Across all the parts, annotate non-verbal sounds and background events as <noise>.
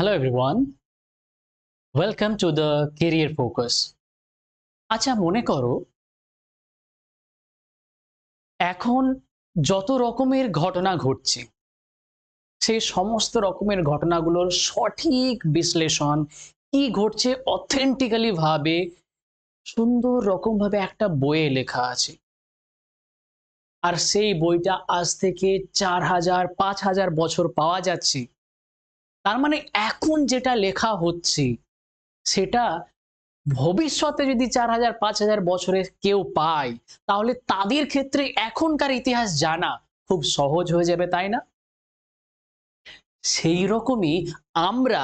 Hello, everyone. Welcome to the Career Focus. আচ্ছা মনে করো, এখন যত রকমের ঘটনা ঘটছে সেই সমস্ত রকমের ঘটনাগুলোর সঠিক বিশ্লেষণ কি ঘটছে অথেন্টিক্যালি ভাবে সুন্দর রকম ভাবে একটা বইয়ে লেখা আছে আর সেই বইটা আজ থেকে চার হাজার, পাঁচ হাজার বছর পাওয়া যাচ্ছে তার মানে এখন যেটা লেখা হচ্ছে, সেটা ভবিষ্যতে যদি চার হাজার, পাঁচ হাজার বছরে কেউ পায়, তাহলে তাদের ক্ষেত্রে এখনকার ইতিহাস জানা খুব সহজ হয়ে যাবে, তাই না? সেই রকমই আমরা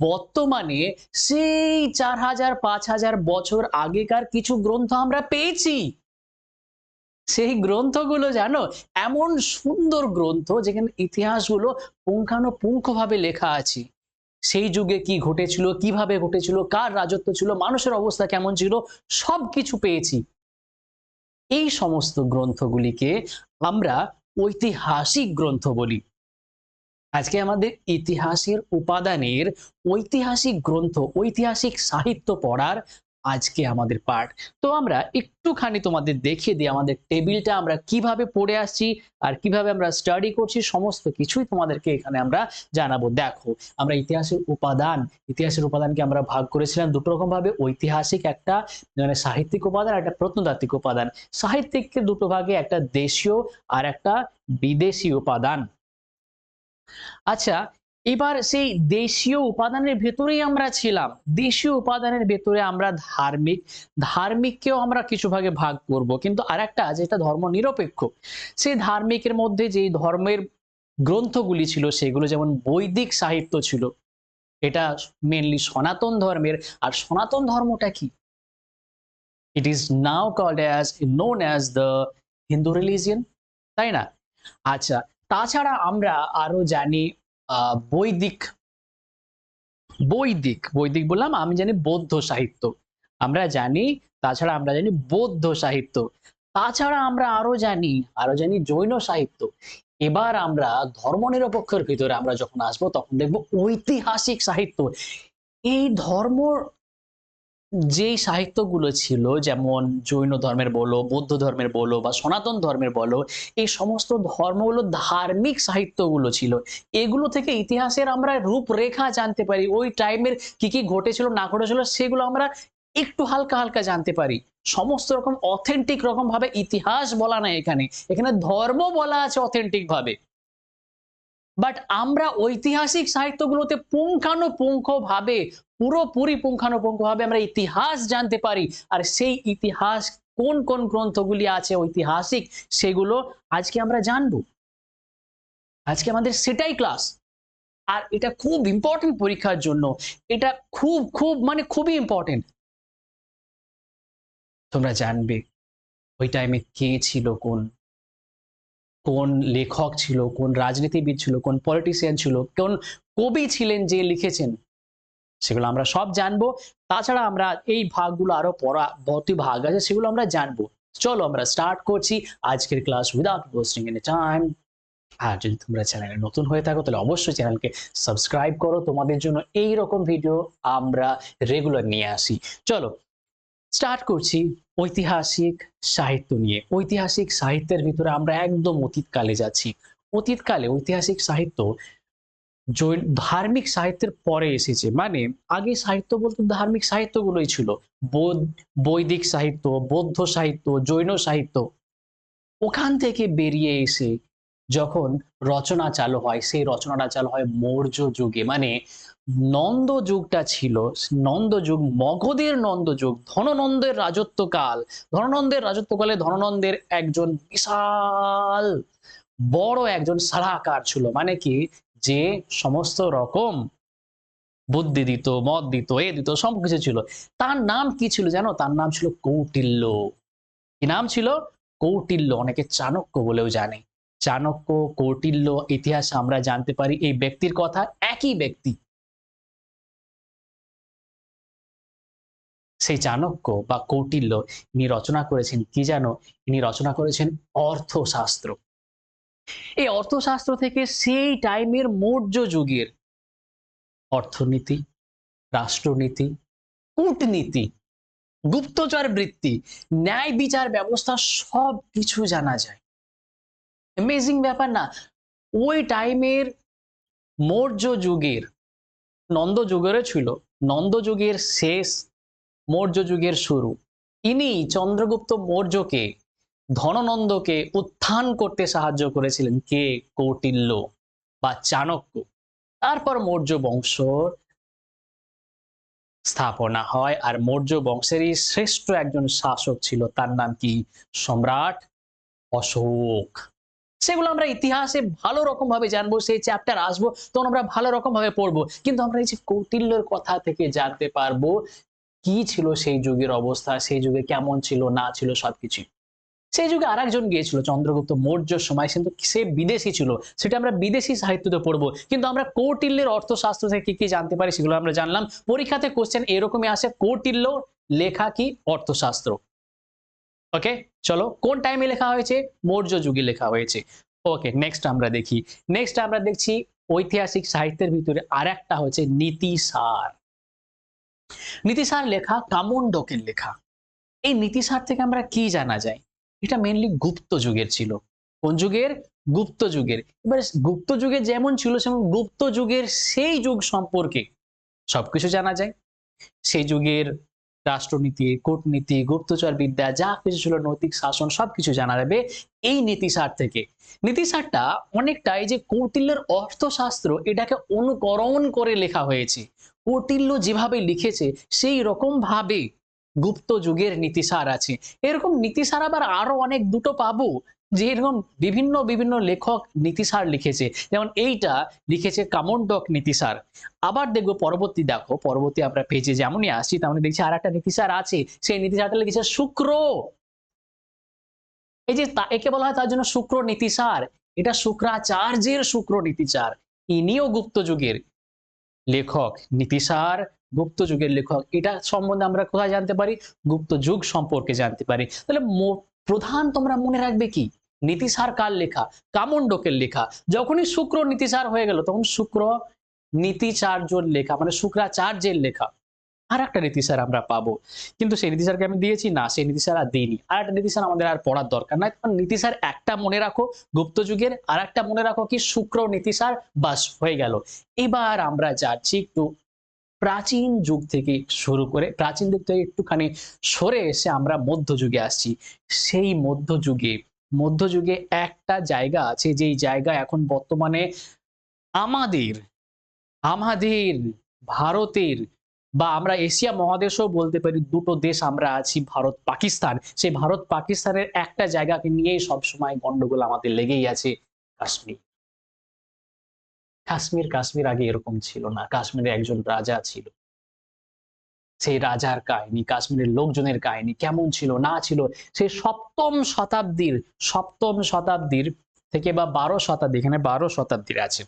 বর্তমানে সেই চার হাজার, পাঁচ হাজার বছর আগেকার কিছু গ্রন্থ আমরা পেয়েছি। সেই গ্রন্থগুলো জানো? এমন সুন্দর গ্রন্থ যেখানে ইতিহাসগুলো পুঙ্খানুপুঙ্খভাবে লেখা আছে। সেই যুগে কি ঘটেছিল, কীভাবে ঘটেছিল, কার রাজত্ব ছিল, মানুষের অবস্থা কেমন ছিল সব কিছু পেয়েছি। এই সমস্ত গ্রন্থগুলিকে আমরা ঐতিহাসিক গ্রন্থ বলি। আজকে আমাদের ইতিহাসের উপাদানের ঐতিহাসিক গ্রন্থ, ঐতিহাসিক সাহিত্য পড়ার আজকে আমাদের পাঠ তো আমরা একটুখানি তোমাদের দেখিয়ে দিই আমাদের টেবিলটা আমরা কীভাবে পড়ে আসছি আর কীভাবে আমরা স্টাডি করছি, সমস্ত কিছুই তোমাদেরকে এখানে আমরা জানাব। দেখো, আমরা ইতিহাসের উপাদান, ইতিহাসের উপাদানকে আমরা ভাগ করেছিলাম দুটো রকম ভাবে ঐতিহাসিক একটা মানে সাহিত্যিক উপাদান আর একটা প্রত্নতাত্ত্বিক উপাদান। সাহিত্যিককে দুটো ভাগে, একটা দেশীয় আর একটা বিদেশি উপাদান। আচ্ছা এবার সেই দেশীয় উপাদানের ভেতরেই আমরা ছিলাম। দেশীয় উপাদানের ভেতরে আমরা ধার্মিক, ধার্মিককেও আমরা কিছু ভাগে ভাগ করব। কিন্তু আরেকটা যেটা ধর্ম নিরপেক্ষ সেই ধার্মিকের মধ্যে যেই ধর্মের গ্রন্থগুলি ছিল, সেগুলো যেমন বৈদিক সাহিত্য ছিল, এটা মেনলি সনাতন ধর্মের। আর সনাতন ধর্মটা কি? It is now called as known as the Hindu religion তাই না? আচ্ছা তাছাড়া আমরা আরও জানি বৈদিক বৈদিক বৈদিক বললাম, আমি জানি বৌদ্ধ সাহিত্য। আমরা জানি, তাছাড়া আমরা জানি বৌদ্ধ সাহিত্য। তাছাড়া আমরা আরও জানি আরও জানি জৈন সাহিত্য। এবার আমরা ধর্ম নিরপেক্ষের ভিতরে আমরা যখন আসব, তখন দেখব ঐতিহাসিক সাহিত্য। এই ধর্ম যেই সাহিত্যগুলো ছিল, যেমন জৈন ধর্মের বলো, বৌদ্ধ ধর্মের বলো বা সনাতন ধর্মের বলো, এই সমস্ত ধর্মগুলো ধার্মিক সাহিত্যগুলো ছিল। এগুলো থেকে ইতিহাসের আমরা রূপরেখা জানতে পারি। ওই টাইমের কি কি ঘটেছিল, না ঘটেছিল, সেগুলো আমরা একটু হালকা হালকা জানতে পারি। সমস্ত রকম অথেন্টিক রকম ভাবে ইতিহাস বলা নাই এখানে। এখানে ধর্ম বলা আছে অথেন্টিক ভাবে। বাট আমরা ঐতিহাসিক সাহিত্যগুলোতে পুঙ্খানুপুঙ্খ ভাবে পুরোপুরি পুঙ্খানুপুঙ্খ ভাবে আমরা ইতিহাস জানতে পারি। আর সেই ইতিহাস কোন কোন গ্রন্থগুলি আছে ঐতিহাসিক, সেগুলো আজকে আমরা জানব। আজকে আমাদের সেটাই ক্লাস আর এটা খুব ইম্পর্টেন্ট পরীক্ষার জন্য। এটা খুব খুব মানে খুবই ইম্পর্টেন্ট তোমরা জানবে, ওই টাইমে কে ছিল কোন কোন লেখক ছিল, কোন রাজনীতিবিদ ছিল, কোন পলিটিশিয়ান ছিল, কোন কবি ছিলেন যে লিখেছেন, সেগুলো আমরা সব জানব। তাছাড়া আমরা এই ভাগগুলো আরও পড়া বহু ভাগ আছে, সেগুলো আমরা জানব। চলো আমরা স্টার্ট করছি আজকের class without wasting any time আর যদি তোমরা চ্যানেলে নতুন হয়ে থাকো, তাহলে অবশ্যই চ্যানেলকে সাবস্ক্রাইব করো। তোমাদের জন্য এই রকম ভিডিও আমরা রেগুলার নিয়ে আসি। চলো স্টার্ট করছি ঐতিহাসিক সাহিত্য নিয়ে। ঐতিহাসিক সাহিত্যের ভিতরে আমরা একদম অতীতকালে যাচ্ছি। অতীতকালে ঐতিহাসিক সাহিত্য জৈন, ধার্মিক সাহিত্যের পরে এসেছে। মানে আগে সাহিত্য বলতে ধার্মিক সাহিত্যগুলোই ছিল। বৈদিক সাহিত্য, বৌদ্ধ সাহিত্য, জৈন সাহিত্য। ওখান থেকে বেরিয়ে এসে যখন রচনা চালু হয়, সেই রচনাটা চালু হয় মৌর্য যুগে। মানে নন্দ যুগটা ছিল নন্দ যুগ মগধের নন্দ যুগ ধননন্দের রাজত্বকাল। ধননন্দের রাজত্বকালে ধননন্দের একজন বিশাল বড় একজন সালাহকার ছিল। মানে কি? যে সমস্ত রকম বুদ্ধি দিত, মত দিত, এ দিত সব কিছু ছিল। তার নাম কি ছিল জানো? তার নাম ছিল কৌটিল্য। কি নাম ছিল? কৌটিল্য। অনেকে চাণক্য বলেও জানে। চাণক্য, কৌটিল্য ইতিহাস আমরা জানতে পারি। এই ব্যক্তির কথা একই ব্যক্তি সেই চাণক্য বা কৌটিল্য ইনি রচনা করেছেন কি জানো? ইনি রচনা করেছেন অর্থশাস্ত্র। এই অর্থশাস্ত্র থেকে সেই টাইমের মৌর্য যুগের অর্থনীতি, রাষ্ট্রনীতি, কূটনীতি, গুপ্তচর বৃত্তি, ন্যায় বিচার ব্যবস্থা সব কিছু জানা যায়। অ্যামেজিং ব্যাপার না, ওই টাইমের মৌর্য যুগের, নন্দ যুগেরও ছিল, নন্দ যুগের শেষ মৌর্য যুগের শুরু। ইনি চন্দ্রগুপ্ত মৌর্যকে, ধননন্দকে উত্থান করতে সাহায্য করেছিলেন কে? কৌটিল্য বা চাণক্য। তারপর মৌর্য বংশর স্থাপনা হয় আর মৌর্য বংশেরই শ্রেষ্ঠ একজন শাসক ছিল, তার নাম কি? সম্রাট অশোক। সেগুলো আমরা ইতিহাসে ভালো রকম ভাবে জানব, সেই চ্যাপ্টার আসব, তখন আমরা ভালো রকম ভাবে পড়ব। কিন্তু আমরা এই যে কৌটিল্যর কথা থেকে জানতে পারব কি ছিল সেই যুগের অবস্থা, সেই যুগে কেমন ছিল, না ছিল সবকিছু? সেই যুগে আর একজন গিয়েছিল, চন্দ্রগুপ্ত মৌর্য সময় কিন্তু সে বিদেশি ছিল। সেটা আমরা বিদেশি সাহিত্যতে পড়ব। কিন্তু আমরা কৌটিল্যের অর্থশাস্ত্র থেকে কি কি জানতে পারি সেগুলো আমরা জানলাম। পরীক্ষাতে কোশ্চেন এরকমই আসে, কৌটিল্য, লেখা কি, অর্থশাস্ত্র? ওকে চলো, কোন টাইমে লেখা হয়েছে? মৌর্য যুগে লেখা হয়েছে। ওকে নেক্সট আমরা দেখি। নেক্সট আমরা দেখছি ঐতিহাসিক সাহিত্যের ভিতরে আর একটা হচ্ছে নীতিসার নীতিসার লেখা কামণ্ডকের লেখা। এই নীতিসার থেকে আমরা কি জানা যায়? এটা মেনলি গুপ্ত যুগের ছিল। কোন যুগের? গুপ্ত যুগের। এবার গুপ্ত যুগে যেমন ছিল সেমন গুপ্ত যুগের সেই যুগ সম্পর্কে সবকিছু জানা যায়। সেই যুগের রাষ্ট্রনীতি, কূটনীতি গুপ্তচর বিদ্যা যা কিছু ছিল নৈতিক শাসন, সবকিছু জানা যাবে এই নীতিসার থেকে। নীতিসারটা অনেকটা এই যে কৌটিল্যের অর্থশাস্ত্র এটাকে অনুকরণ করে লেখা হয়েছে। কৌটিল্য যেভাবে লিখেছে, সেই রকম ভাবে গুপ্ত যুগের নীতিসার আছে। এরকম নীতিসার আবার আরও অনেক দুটো পাবো, যে এরকম বিভিন্ন বিভিন্ন লেখক নীতিসার লিখেছে। যেমন এইটা লিখেছে কামণ্ডক নীতিসার। আবার দেখব পরবর্তী, দেখো পরবর্তী আমরা পেজে যেমনই আসছি তেমনি দেখছি আর একটা নীতিসার আছে। সেই নীতিসারটা লিখেছে শুক্র। এই যে একে বলা হয় তার জন্য শুক্র নীতিসার। এটা শুক্রাচার্যের শুক্র নীতিচার ইনিও গুপ্ত যুগের। লেখক নীতিসার গুপ্ত যুগের লেখক। এটা সম্বন্ধে আমরা কোথায় জানতে পারি? গুপ্ত যুগ সম্পর্কে জানতে পারি। তাহলে প্রধান তোমরা মনে রাখবে কি? নীতিসার কার লেখা? কামণ্ডকের লেখা। যখনই শুক্র নীতিসার হয়ে গেল, তখন শুক্র নীতিচার্যের লেখা মানে শুক্রাচার্যের লেখা। আর একটা নীতিসার আমরা পাবো। কিন্তু সেই নীতিসারকে আমি দিয়েছি, না, সেই নীতিসার আর দিইনি। আর একটা নীতিসার আমাদের আর পড়ার দরকার নাই। তখন নীতিসার একটা মনে রাখো, গুপ্ত যুগের আর একটা মনে রাখো কি, শুক্র নীতিসার বাস হয়ে গেল। এবার আমরা যাচ্ছি একটু প্রাচীন যুগ থেকে শুরু করে, প্রাচীন যুগ থেকে একটুখানি সরে এসে আমরা মধ্যযুগে আসছি। সেই মধ্যযুগে মধ্যযুগে একটা জায়গা আছে যেই জায়গা এখন বর্তমানে আমাদের আমাদের ভারতের বা আমরা এশিয়া মহাদেশও বলতে পারি দুটো দেশ আমরা আছি, ভারত, পাকিস্তান। সেই ভারত, পাকিস্তানের একটা জায়গাকে নিয়েই সবসময় গন্ডগোল আমাদের লেগেই আছে, কাশ্মীর। কাশ্মীর কাশ্মীর আগে এরকম ছিল না। কাশ্মীরে একজন রাজা ছিল। সেই রাজার কাহিনী, কাশ্মীরের লোকজনের কাহিনী কেমন ছিল, না ছিল সেই সপ্তম শতাব্দীর সপ্তম শতাব্দীর থেকে বা বারো শতাব্দী, এখানে বারো শতাব্দীর আছে।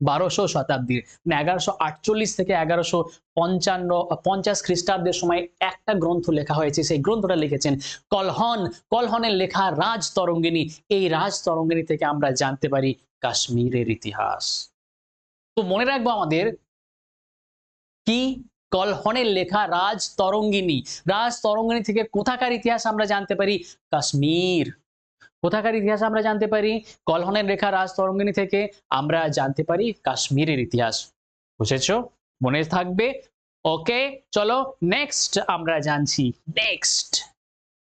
বারোশো শতাব্দীর মানে এগারোশো আটচল্লিশ থেকে এগারোশো পঞ্চান্ন, পঞ্চাশ খ্রিস্টাব্দের সময় একটা গ্রন্থ লেখা হয়েছে, সেই গ্রন্থটা লিখেছেন কলহন। কলহনের লেখা রাজ তরঙ্গিনী। এই রাজ তরঙ্গিনী থেকে আমরা জানতে পারি কাশ্মীরের ইতিহাস। তো মনে রাখব আমাদের কি কলহনের লেখা রাজ তরঙ্গিনী। রাজ তরঙ্গিনী থেকে কোথাকার ইতিহাস আমরা জানতে পারি? কাশ্মীর। কোথাকার ইতিহাস আমরা জানতে পারি? কলহনের লেখা রাজ তরঙ্গিনী থেকে আমরা জানতে পারি কাশ্মীরের ইতিহাস। বুঝেছ? মনে থাকবে? ওকে চলো নেক্সট আমরা জানছি। নেক্সট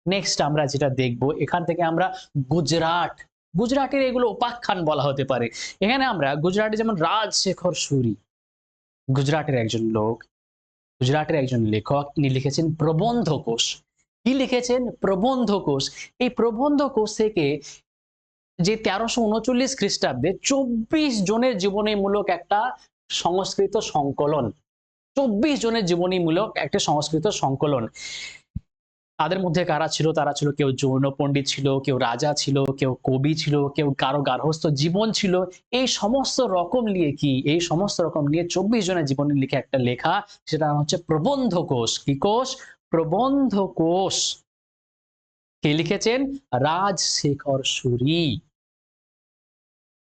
নেক্সট আমরা যেটা দেখব, এখান থেকে আমরা গুজরাট। গুজরাটের এগুলো উপাখ্যান বলা হতে পারে। এখানে আমরা, গুজরাটে যেমন রাজশেখর সুরি, গুজরাটের একজন লোক, গুজরাটের একজন লেখক, তিনি লিখেছেন প্রবন্ধ কোষ কি লিখেছেন? প্রবন্ধ কোষ। এই প্রবন্ধ কোষ থেকে যে তেরোশো উনচল্লিশ খ্রিস্টাব্দে চব্বিশ জনের জীবনীমূলক একটা সংস্কৃত সংকলন। চব্বিশ জনের জীবনীমূলক একটা সংস্কৃত সংকলন। তাদের মধ্যে কারা ছিল? তারা ছিল কেউ যৌন পণ্ডিত ছিল, কেউ রাজা ছিল, কেউ কবি ছিল, কেউ কারও গার্হস্থ জীবন ছিল। এই সমস্ত রকম নিয়ে কি? এই সমস্ত রকম নিয়ে চব্বিশ জনের জীবনী লিখে একটা লেখা, সেটা হচ্ছে প্রবন্ধ কোষ। কি কোষ? প্রবন্ধ কোষ। কে লিখেছেন? রাজশেখর সুরি।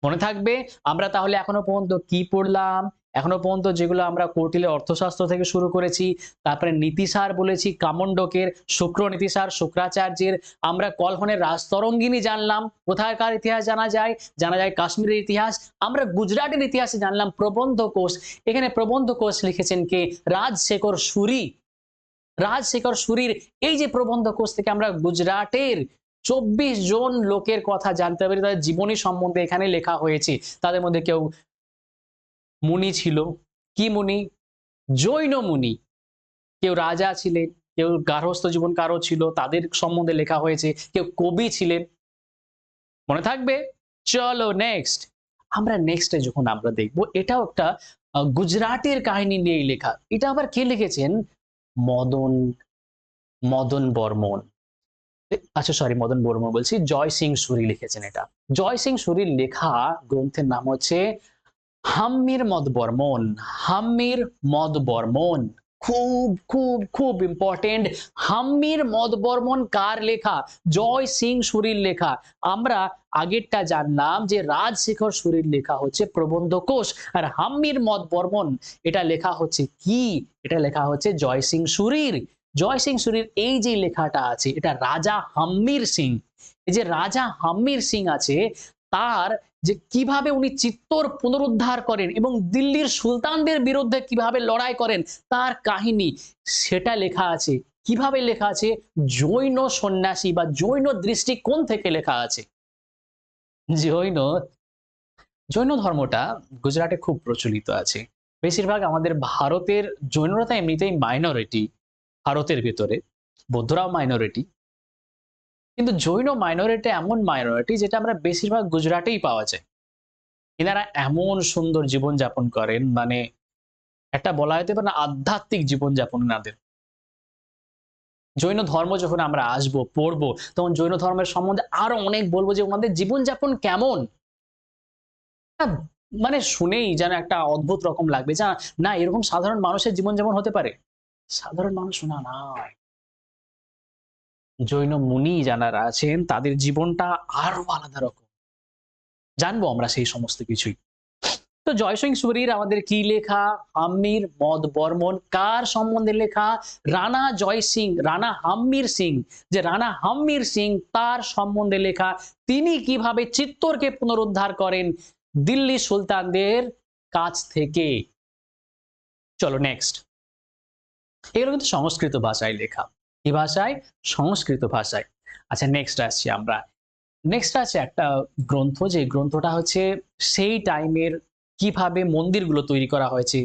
মনে থাকবে, আমরা তাহলে এখনও পর্যন্ত কি পড়লাম? এখনও পর্যন্ত যেগুলো আমরা কৌটিলে অর্থশাস্ত্র থেকে শুরু করেছি, তারপরে নীতিসার বলেছি, কামণ্ডকের, শুক্র নীতিসার শুক্রাচার্যের, আমরা কলহনের রাজতরঙ্গিনী জানলাম। কোথাকার ইতিহাস জানা যায়? জানা যায় কাশ্মীরের ইতিহাস। আমরা গুজরাটের ইতিহাসে জানলাম, প্রবন্ধ কোষ। এখানে প্রবন্ধ কোষ লিখেছেন কে? রাজশেখর সুরি। রাজশেখর সুরির এই যে প্রবন্ধ কোষ থেকে আমরা গুজরাটের চব্বিশ জন লোকের কথা জানতে পারি, তাদের জীবনী সম্বন্ধে এখানে লেখা হয়েছে। তাদের মধ্যে কেউ মুনি ছিল, কি মুনি? জৈন মুনি। কেউ রাজা ছিলেন, কেউ গার্হস্থ জীবন কারও ছিল, তাদের সম্বন্ধে লেখা হয়েছে, কেউ কবি ছিলেন। মনে থাকবে? চলো নেক্সট আমরা নেক্সটে যখন আমরা দেখব, এটাও একটা গুজরাটের কাহিনী নিয়েই লেখা। এটা আবার কে লিখেছেন? মদন মদন বর্মন। আচ্ছা সরি মদন বর্মন বলছি। জয় সিং সুরি লিখেছেন এটা। জয় সিং সুরির লেখা গ্রন্থের নাম হচ্ছে হাম্মির মদ বর্মন, হাম্মির মদ বর্মন। খুব খুব খুব ইম্পর্টেন্ট হাম্মির মদ বর্মন কার লেখা? জয় সিং সুরির লেখা। আমরা আগেরটা জানলাম যে রাজশেখর সুরির লেখা হচ্ছে প্রবন্ধ কোষ। আর হাম্মির মদ বর্মন এটা লেখা হচ্ছে কি? এটা লেখা হচ্ছে জয় সিং সুরির। জয় সিং সুরির এই যে লেখাটা আছে, এটা রাজা হাম্মির সিং। এই যে রাজা হাম্মির সিং আছে, তার যে কীভাবে উনি চিত্তর পুনরুদ্ধার করেন এবং দিল্লির সুলতানদের বিরুদ্ধে কীভাবে লড়াই করেন, তার কাহিনী সেটা লেখা আছে। কীভাবে লেখা আছে? জৈন সন্ন্যাসী বা জৈন দৃষ্টিকোণ থেকে লেখা আছে? জৈন জৈন ধর্মটা গুজরাটে খুব প্রচলিত আছে। বেশিরভাগ আমাদের ভারতের জৈনরা এমনিতেই মাইনরিটি ভারতের ভেতরে, বৌদ্ধরাও মাইনরিটি কিন্তু জৈন মাইনরিটি এমন মাইনরিটি যেটা আমরা বেশিরভাগ গুজরাটেই পাওয়া যায়। এনারা এমন সুন্দর জীবনযাপন করেন মানে একটা বলা যেতে পারে না আধ্যাত্মিক জীবনযাপন এনাদের। জৈন ধর্ম যখন আমরা আসব, পড়ব, তখন জৈন ধর্মের সম্বন্ধে আরও অনেক বলব যে ওনাদের জীবনযাপন কেমন। মানে শুনেই যেন একটা অদ্ভুত রকম লাগবে যা না এরকম সাধারণ মানুষের জীবনযাপন হতে পারে। সাধারণ মানুষ না নয় জৈন মুনি যারা আছেন, তাদের জীবনটা আরও আলাদা রকম। জানব আমরা সেই সমস্ত কিছুই। তো জয়সিং সুরির আমাদের কি লেখা? হাম্মির মদ বর্মন। কার সম্বন্ধে লেখা? রানা জয় সিং, রানা হাম্মির সিং। যে রানা হাম্মির সিং, তার সম্বন্ধে লেখা। তিনি কীভাবে চিত্তরকে পুনরুদ্ধার করেন? দিল্লি সুলতানদের কাছ থেকে। চলো নেক্সট এগুলো কিন্তু সংস্কৃত ভাষায় লেখা। কি ভাষায়? সংস্কৃত ভাষায়। আচ্ছা নেক্সট আসছি আমরা। নেক্সট আছে একটা গ্রন্থ, যে গ্রন্থটা হচ্ছে সেই টাইমের কীভাবে মন্দিরগুলো তৈরি করা হয়েছে,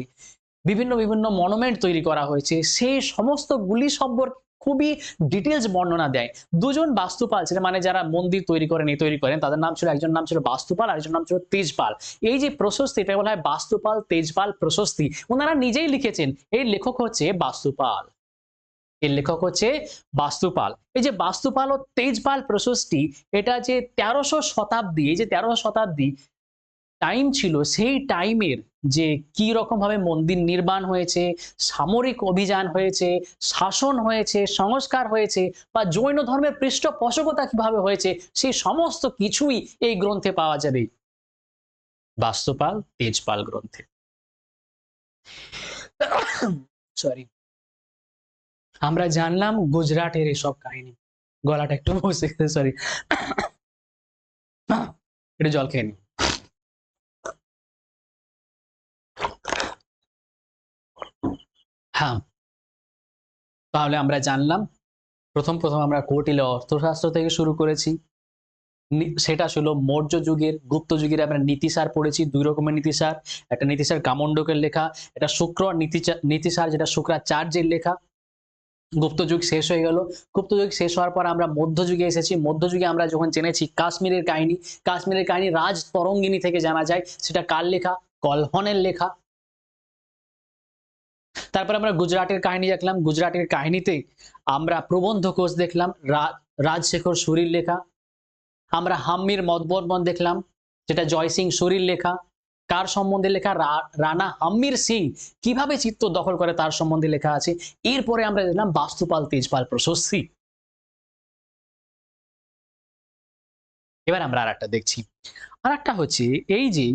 বিভিন্ন বিভিন্ন মনুমেন্ট তৈরি করা হয়েছে, সেই সমস্ত গুলি সম্পর্কে খুবই ডিটেলস বর্ণনা দেয়। দুজন বাস্তুপাল ছিলেন মানে যারা মন্দির তৈরি করেন এই তৈরি করেন, তাদের নাম ছিল, একজন নাম ছিল বাস্তুপাল আর একজন নাম ছিল তেজপাল। এই যে প্রশস্তি এটা বলা হয় বাস্তুপাল, তেজপাল প্রশস্তি, ওনারা নিজেই লিখেছেন, এই লেখক হচ্ছে বাস্তুপাল। এর লেখক হচ্ছে বাস্তুপাল। এই যে বাস্তুপাল ও তেজপাল প্রশস্তি, এটা যে তেরোশো শতাব্দী, এই যে তেরোশো শতাব্দী টাইম ছিল, সেই টাইমের যে কি রকম ভাবে মন্দির নির্মাণ হয়েছে, সামরিক অভিযান হয়েছে, শাসন হয়েছে, সংস্কার হয়েছে, বা জৈন ধর্মের পৃষ্ঠপোষকতা কীভাবে হয়েছে, সেই সমস্ত কিছুই এই গ্রন্থে পাওয়া যাবে। বাস্তুপাল, তেজপাল গ্রন্থে। <coughs> সরি আমরা জানলাম গুজরাটের এসব কাহিনী। গলাটা একটু বসে সরি একটু জল খেয়ে নি। হ্যাঁ। তাহলে আমরা জানলাম, প্রথম প্রথম আমরা কৌটিল্য অর্থশাস্ত্র থেকে শুরু করেছি। সেটা ছিল মৌর্য যুগের, গুপ্ত যুগের আমরা নীতিসার পড়েছি, দুই রকমের নীতিসার একটা নীতিসার কামণ্ডকের লেখা এটা শুক্র নীতিসার যেটা শুক্রাচার্যের লেখা। গুপ্ত যুগ শেষ হয়ে গেল। গুপ্তযুগ শেষ হওয়ার পর আমরা মধ্যযুগে এসেছি। মধ্যযুগে আমরা যখন জেনেছি কাশ্মীরের কাহিনী কাশ্মীরের কাহিনী রাজ তরঙ্গিনী থেকে জানা যায়। সেটা কার লেখা? কলহনের লেখা। তারপর আমরা গুজরাটের কাহিনী দেখলাম। গুজরাটের কাহিনীতে আমরা প্রবন্ধ কোষ দেখলাম। রাজশেখর সুরির লেখা। আমরা হাম্মির মদবর্মন দেখলাম। যেটা জয় সিং সুরির লেখা। কার সম্বন্ধে লেখা রানা হাম্মির সিং কীভাবে চিত্ত দখল করে তার সম্বন্ধে লেখা আছে? এরপরে আমরা দেখলাম বাস্তুপাল তেজপাল প্রশস্তি। এবার আমরা আর একটা দেখছি। আর একটা হচ্ছে এই যে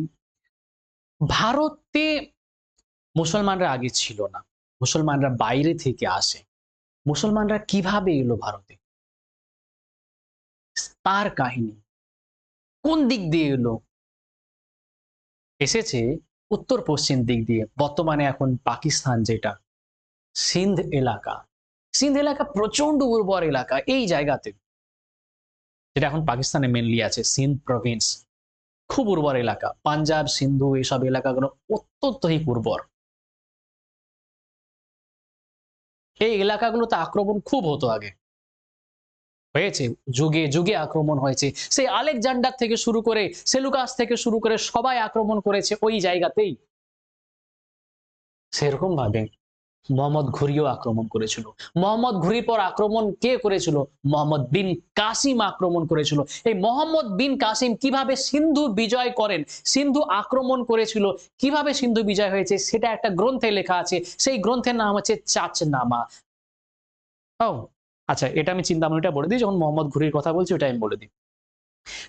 ভারতে মুসলমানরা আগে ছিল না, মুসলমানরা বাইরে থেকে আসে। মুসলমানরা কীভাবে এলো ভারতে? তার কাহিনী। কোন দিক দিয়ে এলো? এসেছে উত্তর পশ্চিম দিক দিয়ে, বর্তমানে এখন পাকিস্তান যেটা, সিন্ধ এলাকা। সিন্ধ এলাকা প্রচণ্ড উর্বর এলাকা এই জায়গাতে। যেটা এখন পাকিস্তানে মেনলি আছে, সিন্ধ প্রভিন্স খুব উর্বর এলাকা। পাঞ্জাব, সিন্ধু এইসব এলাকাগুলো অত্যন্তই উর্বর। এই এলাকাগুলোতে আক্রমণ খুব হতো আগে। হয়েছে। যুগে যুগে আক্রমণ হয়েছে। সেই আলেকজান্ডার থেকে শুরু করে, সেলুকাস থেকে শুরু করে সবাই আক্রমণ করেছে ওই জায়গাতেই। সেরকম ভাবে মোহাম্মদ ঘুরিও আক্রমণ করেছিল। মোহাম্মদ ঘুরির পর আক্রমণ কে করেছিল? মোহাম্মদ বিন কাসিম আক্রমণ করেছিল। এই মোহাম্মদ বিন কাসিম কীভাবে সিন্ধু বিজয় করেন, সিন্ধু আক্রমণ করেছিল, কীভাবে সিন্ধু বিজয় হয়েছে, সেটা একটা গ্রন্থে লেখা আছে। সেই গ্রন্থের নাম হচ্ছে চাচনামা। ও আচ্ছা এটা আমি চিন্তামণিটা বলে দিই, যখন মোহাম্মদ ঘুরির কথা বলছি ওটা আমি বলে দিই।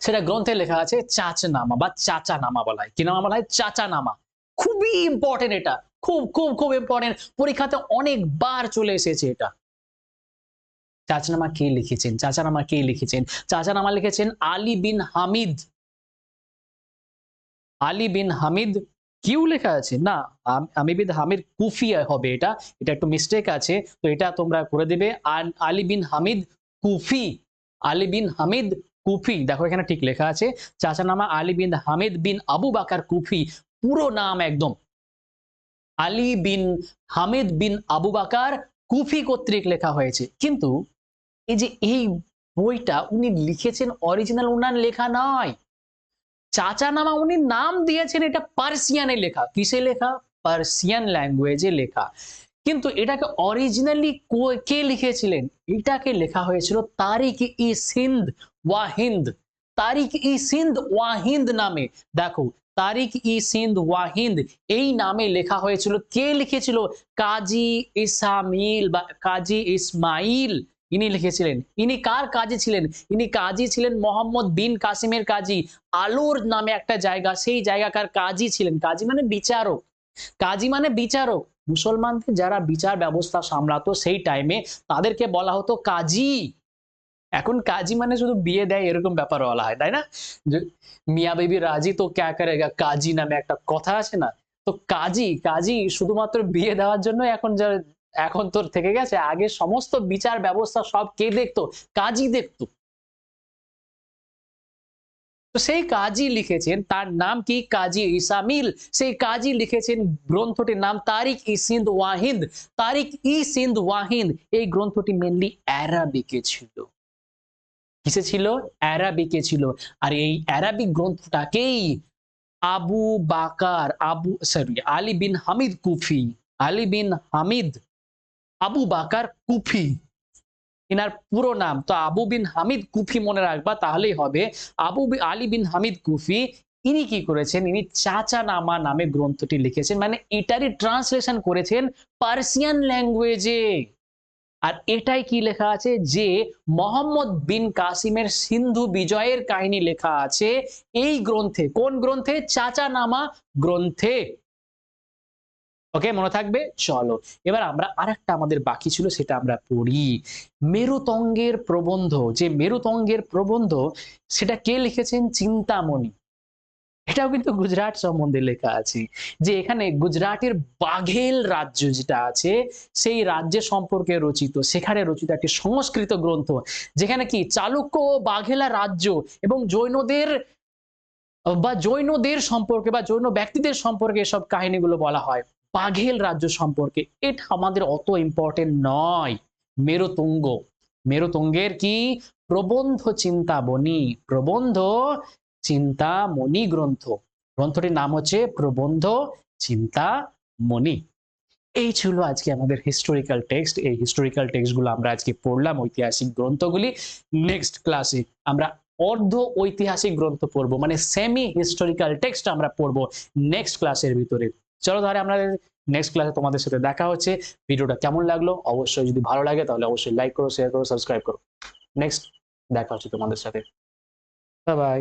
সেটা গ্রন্থে লেখা আছে, চাচনামা বা চাচা নামা বলা হয়। কি নামা বলা হয়? চাচা নামা খুবই ইম্পর্টেন্ট এটা। খুব খুব খুব ইম্পর্টেন্ট পরীক্ষাতে অনেকবার চলে এসেছে এটা। চাচনামা কে লিখেছেন? চাচানামা কে লিখেছেন? চাচানামা লিখেছেন আলী বিন হামিদ। আলী বিন হামিদ কিউ লেখা আছে? না, আম- বিন হামিদ কুফি হবে এটা। এটা একটু মিস্টেক আছে। তো এটা তোমরা করে দেবে। আল- বিন হামিদ কুফি। আলী বিন হামিদ কুফি। দেখো এখানে ঠিক লেখা আছে। চাচানামা আলী বিন হামিদ বিন আবু বাকার কুফি। পুরো নাম একদম। আলী বিন হামিদ বিন আবু বাকার কুফি কর্তৃক লেখা হয়েছে। কিন্তু এই যে এই বইটা উনি লিখেছেন অরিজিনাল উনার লেখা নয়। চাচা নামা উনি নাম দিয়েছেন এটা পার্সিয়ানে লেখা। কিসে লেখা? পার্সিয়ান ল্যাঙ্গুয়েজে লেখা। কিন্তু এটাকে অরিজিনালি কে লিখেছিলেন? এটাকে লেখা হয়েছিল তারিক ই সিন্ধ ওয়াহিন্দ তারিক ই সিন্ধ ওয়াহিন্দ নামে। দেখো, তারিক ই সিন্ধ ওয়াহিন্দ এই নামে লেখা হয়েছিল। কে লিখেছিল? কাজী ইসামিল বা কাজী ইসমাইল। ইনি লিখেছিলেন, ইনি কার কাজী ছিলেন? ইনি কাজী ছিলেন মোহাম্মদ বিন কাসিমের কাজী। আলোর নামে একটা জায়গা, সেই জায়গাকার কাজী ছিলেন। কাজী মানে বিচারক। কাজী মানে বিচারক। মুসলমানদের যারা বিচার ব্যবস্থা সামলাতো সেই টাইমে তাদেরকে বলা হতো কাজী। এখন কাজী মানে শুধু বিয়ে দেয় এরকম ব্যাপার বলা হয়, তাই না? মিয়া বেবি রাজি তো ক্যা করেগা? কাজী নামে একটা কথা আছে না? তো কাজী কাজী শুধুমাত্র বিয়ে দেওয়ার জন্য এখন যা এখন তোর থেকে গেছে, আগে সমস্ত বিচার ব্যবস্থা সব কে দেখতো? কাজী দেখতো। সেই কাজী লিখেছেন, তার নাম কি? কাজী ইসামিল সেই কাজী লিখেছেন গ্রন্থটির নাম তারিক ই সিন্ধ ওয়াহিদ। তারিক ই সিন্ধ ওয়াহিদ, এই গ্রন্থটি মেনলি অ্যারাবিকে ছিল। কিসে ছিল? অ্যারাবিকে ছিল। আর এই অ্যারাবিক গ্রন্থটাকেই আবু বাকার, আবু সরি আলী বিন হামিদ কুফি, আলী বিন হামিদ আবু বাকার কুফি। এনার পুরো নাম। তো আবু বিন হামিদ কুফি মনে রাখবা, তাহলেই হবে। আবু আলী বিন হামিদ কুফি, ইনি কি করেছেন? ইনি চাচা নামা নামে গ্রন্থটি লিখেছেন। মানে এটারই ট্রান্সলেশন করেছেন পার্সিয়ান ল্যাঙ্গুয়েজে আর এটাই কি লেখা আছে? যে মোহাম্মদ বিন কাসিমের সিন্ধু বিজয়ের কাহিনী লেখা আছে। এই গ্রন্থে, কোন গ্রন্থে? চাচা নামা গ্রন্থে। ওকে মনে থাকবে? চলো। এবার আমরা আরেকটা আমাদের বাকি ছিল, সেটা আমরা পড়ি। মেরুতঙ্গের প্রবন্ধ, যে মেরুতঙ্গের প্রবন্ধ, সেটা কে লিখেছেন? চিন্তামণি। এটাও কিন্তু গুজরাট সম্বন্ধে লেখা আছে। যে এখানে গুজরাটের বাঘেল রাজ্য যেটা আছে, সেই রাজ্যের সম্পর্কে রচিত। সেখানে রচিত একটি সংস্কৃত গ্রন্থ, যেখানে কি? চালুক্য ও বাঘেলা রাজ্য এবং জৈনদের, বা জৈনদের সম্পর্কে, বা জৈন ব্যক্তিদের সম্পর্কে এসব কাহিনীগুলো বলা হয়। বাঘেল রাজ্য সম্পর্কে। এটা আমাদের অত ইম্পর্টেন্ট নয়। মেরুতুঙ্গ। মেরুতুঙ্গের কি? প্রবন্ধ চিন্তাবনী প্রবন্ধ চিন্তামণি গ্রন্থ। গ্রন্থটির নাম হচ্ছে প্রবন্ধ চিন্তামণি। এই ছিল আজকে আমাদের হিস্টোরিক্যাল টেক্সট এই হিস্টোরিক্যাল টেক্সটগুলো আমরা আজকে পড়লাম ঐতিহাসিক গ্রন্থগুলি। নেক্সট ক্লাসে আমরা অর্ধ ঐতিহাসিক গ্রন্থ পড়ব। মানে সেমি হিস্টোরিক্যাল টেক্সট আমরা পড়ব নেক্সট ক্লাসের ভিতরে। চলো তাহলে আমরা নেক্সট ক্লাসে তোমাদের সাথে দেখা হচ্ছে। ভিডিওটা কেমন লাগল? অবশ্যই যদি ভালো লাগে, তাহলে অবশ্যই লাইক করো শেয়ার করো সাবস্ক্রাইব করো। নেক্সট দেখা হচ্ছে তোমাদের সাথে। Bye bye